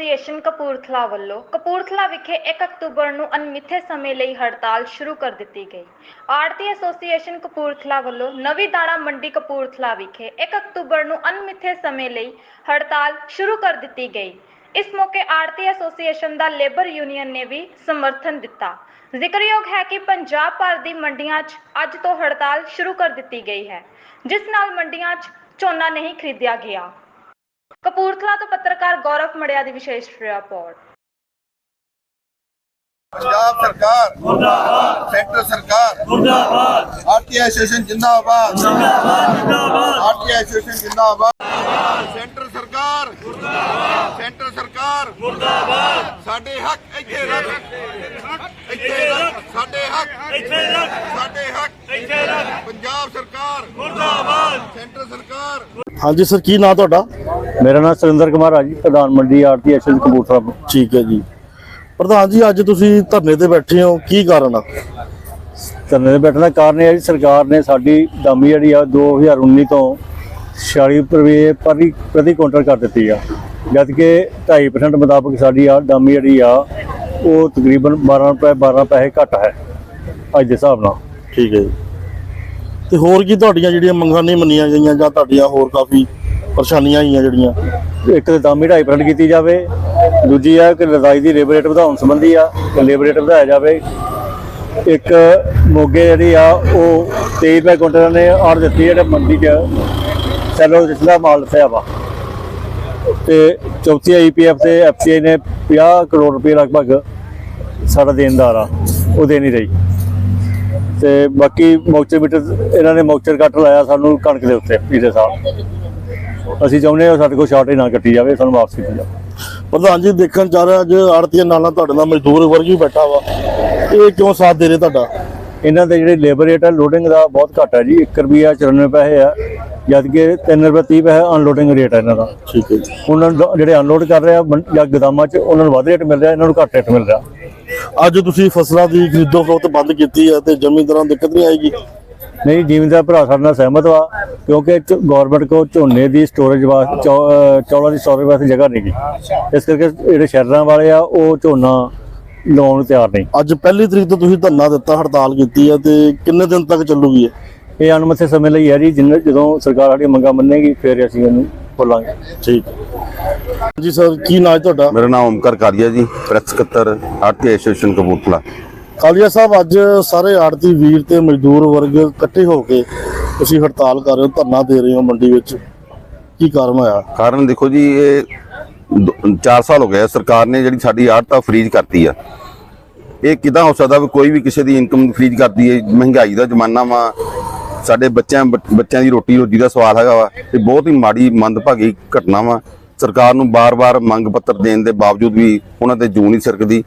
Association Kapurthala ਵੱਲੋਂ ਕਪੂਰਥਲਾ ਵਿਖੇ 1 October ਨੂੰ ਅਣਮਿੱਥੇ ਸਮੇਂ ਲਈ ਹੜਤਾਲ ਸ਼ੁਰੂ ਕਰ ਦਿੱਤੀ ਗਈ। ਆੜਤੀ ਐਸੋਸੀਏਸ਼ਨ ਕਪੂਰਥਲਾ ਵੱਲੋਂ ਨਵੀਂ ਦਾਣਾ ਮੰਡੀ ਕਪੂਰਥਲਾ ਵਿਖੇ 1 ਅਕਤੂਬਰ ਨੂੰ ਅਣਮਿੱਥੇ ਸਮੇਂ ਲਈ ਹੜਤਾਲ ਸ਼ੁਰੂ ਕਰ ਦਿੱਤੀ ਗਈ। ਇਸ ਮੌਕੇ ਆੜਤੀ ਐਸੋਸੀਏਸ਼ਨ ਦਾ ਲੇਬਰ ਯੂਨੀਅਨ ਨੇ ਵੀ ਸਮਰਥਨ ਦਿੱਤਾ। ਜ਼ਿਕਰਯੋਗ ਹੈ ਕਿ ਪੰਜਾਬ ਭਰ ਦੀ ਮੰਡੀਆਂ 'ਚ ਅੱਜ ਤੋਂ ਹੜਤਾਲ ਸ਼ੁਰੂ ਕਰ ਦਿੱਤੀ ਗਈ ਹੈ, ਜਿਸ ਨਾਲ ਮੰਡੀਆਂ 'ਚ ਝੋਨਾ ਨਹੀਂ ਖਰੀਦਿਆ ਗਿਆ। ਕਪੂਰਥਲਾ ਤੋਂ ਪੱਤਰਕਾਰ ਗੌਰਵ ਮੜਿਆ ਦੀ ਵਿਸ਼ੇਸ਼ ਰਿਪੋਰਟ। ਪੰਜਾਬ ਸਰਕਾਰ ਮੁਰਦਾਬਾਦ। ਸੈਂਟਰ ਸਰਕਾਰ ਮੁਰਦਾਬਾਦ। ਆਰਟੀ ਐਸੋਸੀਏਸ਼ਨ ਜਿੰਦਾਬਾਦ। ਜਿੰਦਾਬਾਦ ਜਿੰਦਾਬਾਦ ਆਰਟੀ ਐਸੋਸੀਏਸ਼ਨ ਜਿੰਦਾਬਾਦ। ਸੈਂਟਰ ਸਰਕਾਰ ਮੁਰਦਾਬਾਦ। ਸੈਂਟਰ ਸਰਕਾਰ। ਮੁਰਦਾਬਾਦ। ਸਾਡੇ ਹੱਕ ਇੱਥੇ ਰੱਖ। ਇੱਥੇ ਰੱਖ। ਸਾਡੇ ਹੱਕ। ਇੱਥੇ ਰੱਖ। ਸਾਡੇ ਹੱਕ। ਇੱਥੇ ਰੱਖ। ਪੰਜਾਬ ਸਰਕਾਰ। ਮੁਰਦਾਬਾਦ। ਸੈਂਟਰ ਸਰਕਾਰ। ਹਾਂਜੀ ਸਰ ਕੀ ਨਾਂ ਤੁਹਾਡਾ? ਮੇਰਾ ਨਾਮ ਸੁਰਿੰਦਰ ਕੁਮਾਰ ਆ ਜੀ ਪ੍ਰਧਾਨ ਮੰਡੀ ਆਰਤੀ ਐਸਐਸ ਕਪੂਰਥਲਾ ਠੀਕ ਹੈ ਜੀ। ਪ੍ਰਧਾਨ ਜੀ ਅੱਜ ਤੁਸੀਂ ਧਰਨੇ ਤੇ ਬੈਠੇ ਹੋ ਕੀ ਕਾਰਨ ਆ? ਧਰਨੇ ਦੇ ਬੈਠਣ ਦਾ ਕਾਰਨ ਇਹ ਹੈ ਜੀ ਸਰਕਾਰ ਨੇ ਸਾਡੀ ਦਾਮੀ ਜਿਹੜੀ ਆ 2019 ਤੋਂ 46 ਰੁਪਏ ਪ੍ਰਤੀ ਪ੍ਰਤੀ ਕੁਇੰਟਲ ਕਰ ਦਿੱਤੀ ਆ। ਜਦ ਕਿ 2.5% ਮੁਤਾਬਕ ਸਾਡੀ ਆ ਦਾਮੀ ਜਿਹੜੀ ਆ ਉਹ ਤਕਰੀਬਨ 12 ਰੁਪਏ 12 ਪੈਸੇ ਘੱਟ ਹੈ ਅੱਜ ਦੇ ਹਿਸਾਬ ਨਾਲ। ਠੀਕ ਹੈ ਜੀ। ਤੇ ਹੋਰ ਕੀ ਤੁਹਾਡੀਆਂ ਜਿਹੜੀਆਂ ਮੰਗਾਂ ਨਹੀਂ ਮੰਨੀਆਂ ਗਈਆਂ ਜਾਂ ਤੁਹਾਡੀਆਂ ਹੋਰ ਕਾਫੀ ਪਰੇਸ਼ਾਨੀਆਂ ਆਈਆਂ ਜਿਹੜੀਆਂ? ਇੱਕ ਤਾਂ ਦਾਮੀ 2.5% ਕੀਤੀ ਜਾਵੇ, ਦੂਜੀ ਆ ਕਿ ਲਦਾਈ ਦੀ ਲੇਬਰ ਰੇਟ ਵਧਾਉਣ ਸੰਬੰਧੀ ਆ, ਕਿ ਲੇਬਰ ਰੇਟ ਵਧਾਇਆ ਜਾਵੇ। ਇੱਕ ਮੋਗੇ ਜਿਹੜੀ ਆ, ਉਹ 23 ਰੁਪਏ ਕੁਇੰਟਲ ਨੇ ਆੜ ਦਿੱਤੀ ਜਿਹੜੇ ਮੰਡੀ 'ਚ ਸੈਲੋ ਜਿਸਦਾ ਮਾਲ ਲਿਆ ਵਾ। ਤੇ ਚੌਥੀ ਆਈਪੀਐਫ ਤੇ ਐਫਸੀਆਈ ਨੇ 50 ਕਰੋੜ ਰੁਪਏ ਲਗਭਗ ਸਾਡਾ ਦੇਣਦਾਰ ਆ, ਉਹ ਦੇ ਨਹੀਂ ਰਹੀ। ਤੇ ਬਾਕੀ ਮੌਚਰ ਮੀਟਰ ਇਹਨਾਂ ਨੇ ਮੌਚਰ ਕੱਟ ਲਾਇਆ ਸਾਨੂੰ ਕਣਕ ਦੇ ਉੱਤੇ ਪਿਛਲੇ ਸਾਲ। ਅਸੀਂ ਚਾਹੁੰਦੇ ਹਾਂ ਸਾਡੇ ਕੋਲ ਸ਼ਾਰਟੇਜ ਨਾ ਕੱਟੀ ਜਾਵੇ ਸਾਨੂੰ ਵਾਪਸ ਕੀਤੀ ਜਾਵੇ। ਪ੍ਰਧਾਨ ਜੀ ਦੇਖਣ ਜਾ ਰਿਹਾ ਅੱਜ ਆੜਤੀਆਂ ਨਾਲ ਨਾਲ ਤੁਹਾਡੇ ਨਾਲ ਮਜ਼ਦੂਰ ਵਰਗ ਵੀ ਬੈਠਾ ਵਾ। ਇਹ ਕਿਉਂ ਸਾਥ ਦੇ ਰਹੇ ਤੁਹਾਡਾ? ਇਹਨਾਂ ਦੇ ਜਿਹੜੇ ਲੇਬਰ ਰੇਟ ਹੈ ਲੋਡਿੰਗ ਦਾ ਬਹੁਤ ਘੱਟ ਹੈ ਜੀ 1 ਰੁਪਿਆ 94 ਪੈਸੇ ਆ ਜਦ ਕਿ 3 ਰੁਪਏ 30 ਪੈਸੇ ਅਨਲੋਡਿੰਗ ਰੇਟ ਹੈ ਇਹਨਾਂ ਦਾ। ਠੀਕ ਹੈ ਜੀ। ਉਹਨਾਂ ਜਿਹੜੇ ਅਨਲੋਡ ਕਰ ਰਹੇ ਆ ਜਾਂ ਗੋਦਾਮਾਂ 'ਚ ਉਹਨਾਂ ਨੂੰ ਵੱਧ ਰੇਟ ਮਿਲ ਰਿਹਾ ਇਹਨਾਂ ਨੂੰ ਘੱਟ ਰੇਟ ਮਿਲ ਰਿਹਾ। ਅੱਜ ਤੁਸੀਂ ਫਸਲਾਂ ਦੀ ਖਰੀਦੋ ਫਰੋਖਤ ਬੰਦ ਕੀਤੀ ਹੈ ਤੇ ਜ਼ਮੀਂਦਾਰਾਂ ਨੂੰ ਦਿੱਕਤ ਨਹੀਂ ਆਏਗੀ? ਨਹੀਂ ਜ਼ਿਮੀਂਦਾਰ ਭਰਾ ਸਾਡੇ ਨਾਲ ਸਹਿਮਤ ਵਾ ਕਿਉਂਕਿ ਗਵਰਨਮੈਂਟ ਕੋ ਝੋਨੇ ਦੀ ਸਟੋਰੇਜ ਵਾਸਤੇ ਚੌਲਾਂ ਦੀ ਸਟੋਰੇਜ ਵਾਸਤੇ ਜਗ੍ਹਾ ਨਹੀਂ ਗੀ। ਇਸ ਕਰਕੇ ਜਿਹੜੇ ਸ਼ਹਿਰਾਂ ਵਾਲੇ ਆ ਉਹ ਝੋਨਾ ਲਾਉਣ ਨੂੰ ਤਿਆਰ ਨਹੀਂ। ਅੱਜ ਪਹਿਲੀ ਤਰੀਕ ਤੋਂ ਤੁਸੀਂ ਧਰਨਾ ਦਿੱਤਾ ਹੜਤਾਲ ਕੀਤੀ ਹੈ ਤੇ ਕਿੰਨੇ ਦਿਨ ਤੱਕ ਚੱਲੂਗੀ ਇਹ? ਇਹ ਅਣਮੱਥੇ ਸਮੇਂ ਲਈ ਹੈ ਜੀ ਜਿੰਨੇ ਜਦੋਂ ਸਰਕਾਰ ਸਾਡੀਆਂ ਮੰਗਾਂ ਮੰਨੇਗੀ ਫਿਰ ਅਸੀਂ ਇਹਨੂੰ ਖੋਲਾਂਗੇ। ਠੀਕ। ਜੀ ਸਰ ਕੀ ਨਾਂ ਹੈ ਤੁਹਾਡਾ? ਮੇਰਾ ਨਾਮ ਓਮਕਾਰ ਕਾਰੀਆ ਜੀ ਪ੍ਰੈਸ ਸਕੱਤਰ ਆਰਟੀ ਐਸੋਸੀਏਸ਼ਨ ਕਪੂਰਥਲਾ। ਕਾਲੀਆ ਸਾਹਿਬ ਅੱਜ ਸਾਰੇ ਆੜਤੀ ਵੀਰ ਤੇ ਮਜ਼ਦੂਰ ਵਰਗ ਇਕੱਠੇ ਹੋ ਕੇ ਤੁਸੀਂ ਹੜਤਾਲ ਕਰ ਰਹੇ ਹੋ ਧਰਨਾ ਦੇ ਰਹੇ ਹੋ ਮੰਡੀ ਵਿੱਚ। ਕੀ ਕਾਰਨ ਹੋਇਆ? ਕਾਰਨ ਦੇਖੋ ਜੀ ਇਹ 4 ਸਾਲ ਹੋ ਗਏ ਆ, ਸਰਕਾਰ ਨੇ ਜਿਹੜੀ ਸਾਡੀ ਆੜਤਾ ਫਰੀਜ਼ ਕਰਤੀ ਆ। ਇਹ ਕਿਦਾਂ ਹੋ ਸਕਦਾ ਵੀ ਕੋਈ ਵੀ ਕਿਸੇ ਦੀ ਇਨਕਮ ਫਰੀਜ਼ ਕਰਦੀ ਹੈ ਮਹਿੰਗਾਈ ਦਾ ਜ਼ਮਾਨਾ ਵਾ ਸਾਡੇ ਬੱਚਿਆਂ ਬੱਚ- ਬੱਚਿਆਂ ਦੀ ਰੋਟੀ ਰੋਜੀ ਦਾ ਸਵਾਲ ਹੈਗਾ ਵਾ ਇਹ ਬਹੁਤ ਹੀ ਮਾੜੀ ਮੰਦਭਾਗੀ ਘਟਨਾ ਵਾ। ਸਰਕਾਰ ਨੂੰ ਬਾਰ-ਬਾਰ ਮੰਗ ਪੱਤਰ ਦੇਣ ਦੇ ਬਾਵਜੂਦ ਵੀ ਉਹਨਾਂ ਤੇ ਜੂਨ ਨਹੀਂ ਸਰਕਦੀ।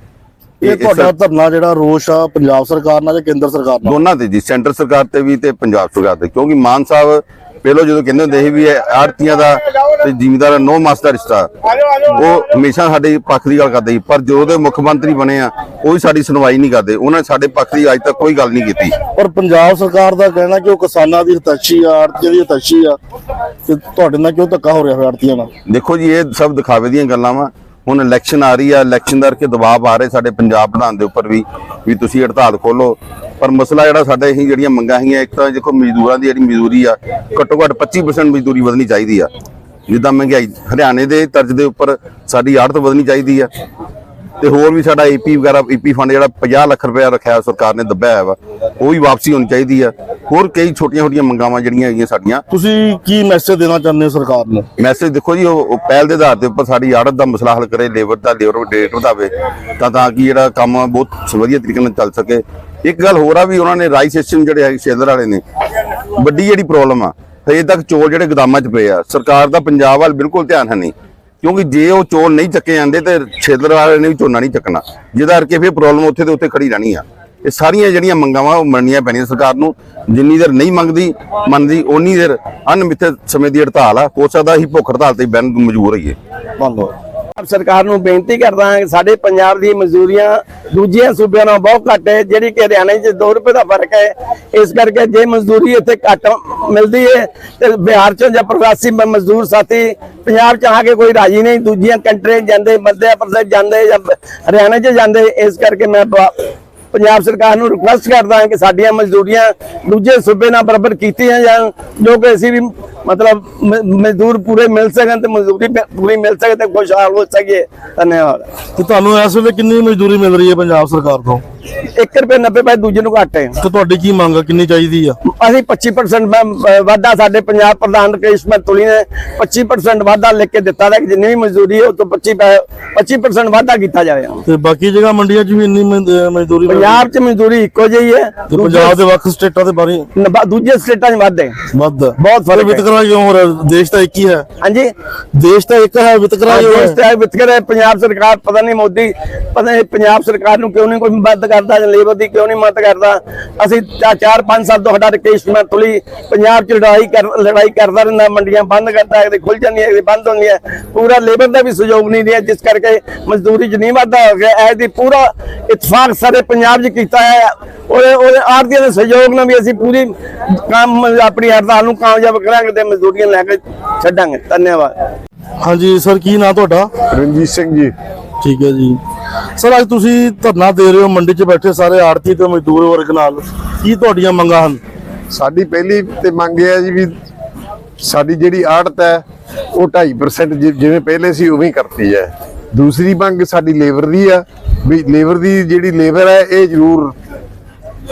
ਇਹ ਤੁਹਾਡਾ ਧਰਨਾ ਜਿਹੜਾ ਰੋਸ਼ ਆ ਪੰਜਾਬ ਸਰਕਾਰ ਨਾਲ ਜਾਂ ਕੇਂਦਰ ਸਰਕਾਰ ਨਾਲ? ਦੋਨਾਂ ਤੇ ਜੀ ਸੈਂਟਰ ਸਰਕਾਰ ਤੇ ਵੀ ਤੇ ਪੰਜਾਬ ਸਰਕਾਰ ਤੇ। ਕਿਉਂਕਿ ਮਾਨ ਸਾਹਿਬ ਪਹਿਲਾਂ ਜਦੋਂ ਕਹਿੰਦੇ ਹੁੰਦੇ ਸੀ ਵੀ ਇਹ ਆੜਤੀਆਂ ਦਾ ਤੇ ਜ਼ਿਮੀਦਾਰ ਨੋ ਮਾਸ ਦਾ ਰਿਸ਼ਤਾ ਉਹ ਹਮੇਸ਼ਾ ਸਾਡੇ ਪੱਖ ਦੀ ਗੱਲ ਕਰਦੇ ਸੀ। ਪਰ ਜਦੋਂ ਦੇ ਮੁੱਖ ਮੰਤਰੀ ਬਣੇ ਆ ਉਹ ਵੀ ਸਾਡੀ ਸੁਣਵਾਈ ਨਹੀਂ ਕਰਦੇ। ਉਹਨਾਂ ਨੇ ਸਾਡੇ ਪੱਖ ਦੀ ਅੱਜ ਤੱਕ ਕੋਈ ਗੱਲ ਨਹੀਂ ਕੀਤੀ। ਪਰ ਪੰਜਾਬ ਸਰਕਾਰ ਦਾ ਕਹਿਣਾ ਕਿ ਉਹ ਕਿਸਾਨਾਂ ਦੀ ਹਤਾਸ਼ੀ ਆ ਆੜਤੀਆਂ ਦੀ ਹਤਾਸ਼ੀ ਆ ਤੇ ਤੁਹਾਡੇ ਨਾਲ ਕਿਉਂ ਧੱਕਾ ਹੋ ਰਿਹਾ ਹੈ ਆੜਤੀਆਂ ਨਾਲ? ਦੇਖੋ ਜੀ ਇਹ ਸਭ ਦਿਖਾਵੇ ਦੀਆਂ ਗੱਲਾਂ ਵਾ। ਹੁਣ ਇਲੈਕਸ਼ਨ ਆ ਰਹੀ ਆ ਇਲੈਕਸ਼ਨ ਦਾ ਕਰਕੇ ਦਬਾਅ ਆ ਰਹੇ ਸਾਡੇ ਪੰਜਾਬ ਪ੍ਰਧਾਨ ਦੇ ਉੱਪਰ ਵੀ ਵੀ ਤੁਸੀਂ ਹੜਤਾਲ ਖੋਲੋ ਪਰ ਮਸਲਾ ਜਿਹੜਾ ਸਾਡੇ ਅਸੀਂ ਜਿਹੜੀਆਂ ਮੰਗਾਂ ਹੈਗੀਆਂ ਇੱਕ ਤਾਂ ਦੇਖੋ ਮਜ਼ਦੂਰਾਂ ਦੀ ਜਿਹੜੀ ਮਜ਼ਦੂਰੀ ਆ ਘੱਟੋ ਘੱਟ 25% ਮਜ਼ਦੂਰੀ ਵਧਣੀ ਚਾਹੀਦੀ ਆ। ਜਿੱਦਾਂ ਮਹਿੰਗਾਈ ਹਰਿਆਣੇ ਦੇ ਤਰਜ਼ ਦੇ ਉੱਪਰ ਸਾਡੀ ਆੜਤ ਵਧਣੀ ਚਾਹੀਦੀ ਆ। ਤੇ ਹੋਰ ਵੀ ਸਾਡਾ ਏਪੀ ਵਗੈਰਾ ਏਪੀ ਫੰਡ ਜਿਹੜਾ 50 ਲੱਖ ਰੁਪਏ ਰੱਖਿਆ ਸਰਕਾਰ ਨੇ ਦੱਬਿਆ ਹੋਇਆ ਵਾ ਉਹ ਵੀ ਵਾਪਸੀ ਹੋਣੀ ਚਾਹੀਦੀ ਆ। ਹੋਰ ਕਈ ਛੋਟੀਆਂ ਛੋਟੀਆਂ ਮੰਗਾਵਾਂ ਜਿਹੜੀਆਂ ਹੈਗੀਆਂ ਸਾਡੀਆਂ। ਤੁਸੀਂ ਕੀ ਮੈਸੇਜ ਦੇਣਾ ਚਾਹੁੰਦੇ ਹੋ ਸਰਕਾਰ ਨੂੰ? ਮੈਸੇਜ ਦੇਖੋ ਜੀ ਉਹ ਪਹਿਲ ਦੇ ਆਧਾਰ ਦੇ ਉੱਪਰ ਸਾਡੀ ਆੜਤ ਦਾ ਮਸਲਾ ਹੱਲ ਕਰੇ ਲੇਬਰ ਦਾ ਲੇਬਰ ਰੇਟ ਵਧਾਵੇ ਤਾਂ ਤਾਂ ਕਿ ਜਿਹੜਾ ਕੰਮ ਬਹੁਤ ਵਧੀਆ ਤਰੀਕੇ ਨਾਲ ਚੱਲ ਸਕੇ। ਇੱਕ ਗੱਲ ਹੋਰ ਆ ਵੀ ਉਹਨਾਂ ਨੇ ਰਾਈ ਸਿਸਟਮ ਜਿਹੜੇ ਹੈ ਸ਼ੇਦਰ ਵਾਲੇ ਨੇ, ਵੱਡੀ ਜਿਹੜੀ ਪ੍ਰੋਬਲਮ ਆ, ਹਜੇ ਤੱਕ ਚੋਲ ਜਿਹੜੇ ਗੋਦਾਮਾਂ 'ਚ ਪਏ ਆ, ਸਰਕਾਰ ਦਾ ਪੰਜਾਬ ਵੱਲ ਬਿਲਕੁਲ ਧਿਆਨ ਹੈ ਨਹੀਂ, ਕਿਉਂਕਿ ਜੇ ਉਹ ਚੋਲ ਨਹੀਂ ਚੱਕੇ ਜਾਂਦੇ ਤੇ ਛੇਦਰ ਵਾਲੇ ਨੇ ਵੀ ਝੋਨਾ ਨਹੀਂ ਚੱਕਣਾ, ਜਿਹਦਾ ਕਰਕੇ ਫਿਰ ਪ੍ਰੋਬਲਮ ਉੱਥੇ ਦੇ ਉੱਥੇ ਖੜੀ ਰਹਿਣੀ ਆ। ਇਹ ਸਾਰੀਆਂ ਜਿਹੜੀਆਂ ਮੰਗਾਂ ਵਾ ਉਹ ਮੰਨਣੀਆਂ ਪੈਣੀਆਂ ਸਰਕਾਰ ਨੂੰ, ਜਿੰਨੀ ਦੇਰ ਨਹੀਂ ਮੰਗਦੀ, ਮੰਨਦੀ, ਓਨੀ ਦੇਰ ਅਨਮਿੱਥੇ ਸਮੇਂ ਦੀ ਹੜਤਾਲ ਆ, ਹੋ ਸਕਦਾ ਅਸੀਂ ਭੁੱਖ ਹੜਤਾਲ ਤੇ ਬੈਨ ਮਜਬੂਰ ਹੋਈਏ। ਧੰਨਵਾਦ। ਪੰਜਾਬ ਸਰਕਾਰ ਨੂੰ ਬੇਨਤੀ ਕਰਦਾ ਹਾਂ ਸਾਡੇ ਪੰਜਾਬ ਦੀ ਮਜ਼ਦੂਰੀਆਂ ਦੂਜੀਆਂ ਸੂਬਿਆਂ ਨਾਲੋਂ ਬਹੁਤ ਘੱਟ ਹੈ, ਜਿਹੜੀ ਕਿ ਹਰਿਆਣੇ 'ਚ 2 ਰੁਪਏ ਦਾ ਫ਼ਰਕ ਹੈ। ਇਸ ਕਰਕੇ ਜੇ ਮਜ਼ਦੂਰੀ ਇੱਥੇ ਘੱਟ ਮਿਲਦੀ ਹੈ, ਤੇ ਬਿਹਾਰ 'ਚੋਂ ਜਾਂ ਪ੍ਰਵਾਸੀ ਮਜ਼ਦੂਰ ਸਾਥੀ ਪੰਜਾਬ 'ਚ ਆ ਕੇ ਕੋਈ ਰਾਜੀ ਨਹੀਂ, ਦੂਜੀਆਂ ਕੰਟਰੀਆਂ ਜਾਂਦੇ ਮੱਧ ਪ੍ਰਦੇਸ਼ ਜਾਂਦੇ ਜਾਂ ਹਰਿਆਣੇ 'ਚ ਜਾਂਦੇ, ਇਸ ਕਰਕੇ ਮੈਂ ਪੰਜਾਬ ਸਰਕਾਰ ਨੂੰ ਰਿਕੁਐਸਟ ਕਰਦਾ ਹਾਂ ਕਿ ਸਾਡੀਆਂ ਮਜ਼ਦੂਰੀਆਂ ਦੂਜੇ ਸੂਬੇ ਨਾਲ ਬਰਾਬਰ ਕੀਤੀਆਂ ਜਾਣ, ਜੋ ਕਿ ਅਸੀਂ ਵੀ ਮਤਲਬ ਮਜ਼ਦੂਰ ਪੂਰੇ ਮਿਲ ਸਕਣ ਤੇ ਮਜ਼ਦੂਰੀ ਪੂਰੀ ਮਿਲ ਸਕੇ ਤੇ ਖੁਸ਼ਹਾਲ ਹੋ ਸਕੀਏ। ਧੰਨਵਾਦ। ਤੇ ਤੁਹਾਨੂੰ ਇਸ ਵੇਲੇ ਕਿੰਨੀ ਮਜ਼ਦੂਰੀ ਮਿਲ ਰਹੀ ਹੈ ਪੰਜਾਬ ਸਰਕਾਰ ਤੋਂ? 1 ਰੁਪਏ 90 ਪੈਸੇ ਦੂਜੇ ਨੂੰ ਘੱਟ ਹੈ। ਤੇ ਤੁਹਾਡੀ ਕੀ ਮੰਗ ਹੈ ਕਿੰਨੀ ਚਾਹੀਦੀ ਆ? ਅਸੀਂ 25% ਮੈਂ, ਵਾਧਾ ਸਾਡੇ ਪੰਜਾਬ ਪ੍ਰਧਾਨ ਰਕੇਸ਼ ਤੁਲੀ ਨੇ 25% ਵਾਧਾ ਲਿਖ ਕੇ ਦਿੱਤਾ ਹੈ ਕਿ ਜਿੰਨੀ ਵੀ ਮਜ਼ਦੂਰੀ ਹੈ ਉਹ ਤੋਂ 25 ਪੈ- 25% ਵਾਧਾ ਕੀਤਾ ਜਾਵੇ। ਤੇ ਬਾਕੀ ਜਗ੍ਹਾ ਮੰਡੀਆਂ 'ਚ ਵੀ ਇੰਨੀ ਮਜ਼ਦੂਰੀ ਹੈ? ਪੰਜਾਬ 'ਚ ਮਜ਼ਦੂਰੀ ਇੱਕੋ ਜਿਹੀ ਹੈ। ਤੇ ਪੰਜਾਬ ਦੇ ਵੱਖ ਸਟੇਟਾਂ ਦੇ ਬਾਰੇ? ਦੂਜੇ- ਦੂਜੇ ਸਟੇਟਾਂ 'ਚ ਵੱਧ ਹੈ। ਵੱਧ। ਬਹੁਤ ਫ਼ਰਕ ਹੈ। ਵਿਤਕਰਾ ਕਿਉਂ ਹੋ ਰਿਹਾ? ਦੇਸ਼ ਤਾਂ ਇੱਕ ਹੀ ਹੈ। ਹਾਂਜੀ। ਦੇਸ਼ ਤਾਂ ਇੱਕ ਹੈ ਵਿਤਕਰਾ ਕਿਉਂ ਦੇਸ਼ ਹੈ ਤੇ ਵਿਤਕਰੇ ਪੰਜਾਬ ਸਰਕਾਰ ਪਤਾ ਨਹੀਂ ਮੋਦੀ ਪਤਾ ਨਹੀਂ ਪੰਜਾਬ ਸਰਕਾਰ ਨੂੰ ਕਿਉਂ ਨਹੀਂ ਕੋਈ ਮਦਦ ਕਰਦਾ ਲੇਬਰ ਦੀ ਕਿਉਂ ਨਹੀਂ ਮਦਦ ਕਰਦਾ? ਅਸੀਂ 4-5 ਸਾਲ ਤੋਂ ਸਾਡਾ ਰਕੇਸ਼ ਮੈਂ ਤੁਲੀ ਪੰਜਾਬ 'ਚ ਲੜਾਈ ਕਰ ਲੜਾਈ ਕਰਦਾ ਰਹਿੰਦਾ, ਮੰਡੀਆਂ ਬੰਦ ਕਰਦਾ ਹੈ ਖੁੱਲ ਜਾਂਦੀਆਂ ਕਦੇ ਬੰਦ ਹੁੰਦੀਆਂ। ਪੂਰਾ ਲੇਬਰ ਦਾ ਵੀ ਸਹਿਯੋਗ ਨਹੀਂ ਦਿਆ ਜਿਸ ਕਰਕੇ ਮਜ਼ਦੂਰੀ 'ਚ ਨਹੀਂ ਵਾਧਾ ਹੋ ਗਿਆ ਐ ਦੀ ਪੂਰਾ ਇਤਫਾਕ ਸਾਰੇ ਪੰਜਾਬ 'ਚ ਕੀਤਾ ਹੈ। ਉਹਦੇ ਉਹਦੇ ਆਰਤੀਆਂ ਦੇ ਸਹਿਯੋਗ ਨਾਲ ਵੀ ਅਸੀਂ ਪੂਰੀ ਕੰਮ, ਆਪਣੀ ਹੜਤਾਲ ਨੂੰ ਕਾਮਯਾਬ ਕਰਾਂਗੇ ਤੇ ਮਜ਼ਦੂਰੀਆਂ ਲੈ ਕੇ ਛੱਡਾਂਗੇ। ਧੰਨਵਾਦ। ਹਾਂਜੀ ਸਰ ਕੀ ਨਾਂ ਤੁਹਾਡਾ? ਰਣਜੀਤ ਸਿੰਘ ਜੀ। ਠੀਕ ਹੈ ਜੀ। ਸਰ ਅੱਜ ਤੁਸੀਂ ਧਰਨਾ ਦੇ ਰਹੇ ਹੋ ਮੰਡੀ 'ਚ ਬੈਠੇ ਸਾਰੇ ਆੜਤੀ ਤੇ ਮਜ਼ਦੂਰ ਵਰਗ ਨਾਲ। ਕੀ ਤੁਹਾਡੀਆਂ ਮੰਗਾਂ ਹਨ? ਸਾਡੀ ਪਹਿਲੀ ਤੇ ਮੰਗ ਇਹ ਹੈ ਜੀ ਵੀ ਸਾਡੀ ਜਿਹੜੀ ਆੜਤ ਹੈ ਉਹ 2.5% ਜਿ- ਜਿਵੇਂ ਪਹਿਲੇ ਸੀ ਉਵੇਂ ਹੀ ਕਰਤੀ ਹੈ ਦੂਸਰੀ ਮੰਗ ਸਾਡੀ ਲੇਬਰ ਦੀ ਆ ਵੀ ਲੇਬਰ ਦੀ ਜਿਹੜੀ ਲੇਬਰ ਹੈ ਇਹ ਜ਼ਰੂਰ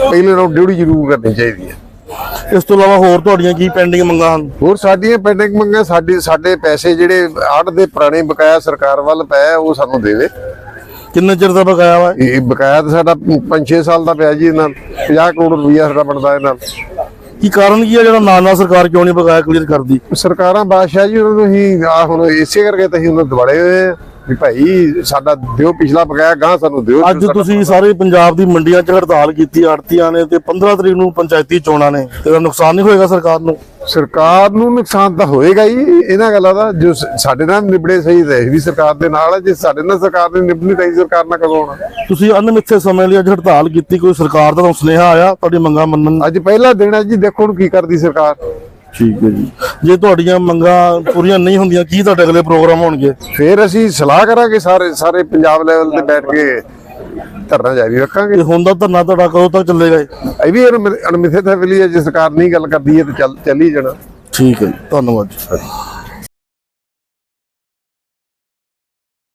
ਪਹਿਲੇ ਨਾਲੋਂ ਡਿਊਟੀ ਜ਼ਰੂਰ ਕਰਨੀ ਚਾਹੀਦੀ ਹੈ। ਇਸ ਤੋਂ ਇਲਾਵਾ ਹੋਰ ਤੁਹਾਡੀਆਂ ਕੀ ਪੈਂਡਿੰਗ ਮੰਗਾਂ ਹਨ? ਹੋਰ ਸਾਡੀਆਂ ਪੈਂਡਿੰਗ ਮੰਗਾਂ ਸਾਡੇ ਸਾਡੇ ਪੈਸੇ ਜਿਹੜੇ ਆੜਤ ਦੇ ਪੁਰਾਣੇ ਬਕਾਇਆ ਸਰਕਾਰ ਵੱਲ ਪਿਆ ਉਹ ਸਾਨੂੰ ਦੇਵੇ ਕਿੰਨੇ ਚਿਰ ਦਾ ਬਕਾਇਆ ਵਾ? ਇਹ ਬਕਾਇਆ ਤਾਂ ਸਾਡਾ 5-6 ਸਾਲ ਦਾ ਪਿਆ ਜੀ ਇਹਨਾਂ 50 ਕਰੋੜ ਰੁਪਈਆ ਸਾਡਾ ਬਣਦਾ ਇਹਨਾਂ ਕੀ ਕਾਰਨ ਕੀ ਹੈ ਜਿਹੜਾ ਨਾਲ ਨਾਲ ਸਰਕਾਰ ਕਿਉਂ ਨਹੀਂ ਬਕਾਇਆ ਕਲੀਅਰ ਕਰਦੀ? ਸਰਕਾਰਾਂ ਬਾਦਸ਼ਾਹ ਜੀ ਉਹਨਾਂ ਨੂੰ ਅਸੀਂ ਆ ਹੁਣ ਇਸੇ ਕਰਕੇ ਤਾਂ ਅਸੀਂ ਉਹਨਾਂ ਨੂੰ ਦਿਵਾਲੇ ਹੋਏ ਆ। ਵੀ ਭਾਈ ਸਾਡਾ ਦਿਓ ਪਿਛਲਾ ਬਕਾਇਆ ਗਾਂ ਸਾਨੂੰ ਦਿਓ ਅੱਜ ਤੁਸੀਂ ਸਾਰੇ ਪੰਜਾਬ ਦੀ ਮੰਡੀਆਂ 'ਚ ਹੜਤਾਲ ਕੀਤੀ ਆੜਤੀਆਂ ਨੇ ਤੇ 15 ਤਰੀਕ ਨੂੰ ਪੰਚਾਇਤੀ ਚੋਣਾਂ ਨੇ। ਤੇ ਇਹਦਾ ਨੁਕਸਾਨ ਨਹੀਂ ਹੋਏਗਾ ਸਰਕਾਰ ਨੂੰ? ਸਰਕਾਰ ਨੂੰ ਨੁਕਸਾਨ ਤਾਂ ਹੋਏਗਾ ਹੀ ਇਹਨਾਂ ਗੱਲਾਂ ਦਾ ਜੋ ਸਾਡੇ ਨਾਲ ਨਿਬੜੇ ਸਹੀ ਤੇ ਵੀ ਸਰਕਾਰ ਦੇ ਨਾਲ ਜੇ ਸਾਡੇ ਨਾਲ ਸਰਕਾਰ ਨੇ ਨਿਬੜਨੀ ਤਾਂ ਸਰਕਾਰ ਨਾਲ ਕਦੋਂ ਆਉਣਾ। ਤੁਸੀਂ ਅਨਮਿੱਥੇ ਸਮੇਂ ਲਈ ਅੱਜ ਹੜਤਾਲ ਕੀਤੀ ਕੋਈ ਸਰਕਾਰ ਦਾ ਸੁਨੇਹਾ ਆਇਆ? ਤੁਹਾਡੀ ਮੰਗਾਂ ਮੰਨਣ ਅੱਜ ਪਹਿਲਾ ਦਿਨ ਹੈ ਜੀ ਦੇਖੋ ਹੁਣ ਕੀ ਕਰਦੀ ਸਰਕਾਰ। ਠੀਕ ਹੈ ਜੀ। ਜੇ ਤੁਹਾਡੀਆਂ ਮੰਗਾਂ ਪੂਰੀਆਂ ਨਹੀਂ ਹੁੰਦੀਆਂ ਕੀ ਤੁਹਾਡੇ ਅਗਲੇ ਪ੍ਰੋਗਰਾਮ ਹੋਣਗੇ? ਫਿਰ ਅਸੀਂ ਸਲਾਹ ਕਰਾਂਗੇ ਸਾਰੇ ਸਾਰੇ ਪੰਜਾਬ ਲੈਵਲ ਤੇ ਬੈਠ ਕੇ ਧਰਨਾ ਜਾਰੀ ਰੱਖਾਂਗੇ। ਤੇ ਹੁਣ ਦਾ ਧਰਨਾ ਤੁਹਾਡਾ ਕਦੋਂ ਤੱਕ ਚੱਲੇਗਾ ਇਹ? ਵੀ ਅਣਮਿੱਥੇ ਥੈਵਲੀ ਹੈ ਜੇ ਸਰਕਾਰ ਨਹੀਂ ਗੱਲ ਕਰਦੀ ਹੈ ਤਾਂ ਚੱਲ ਚੱਲ ਹੀ ਜਾਣਾ। ਠੀਕ ਹੈ ਧੰਨਵਾਦ ਜੀ।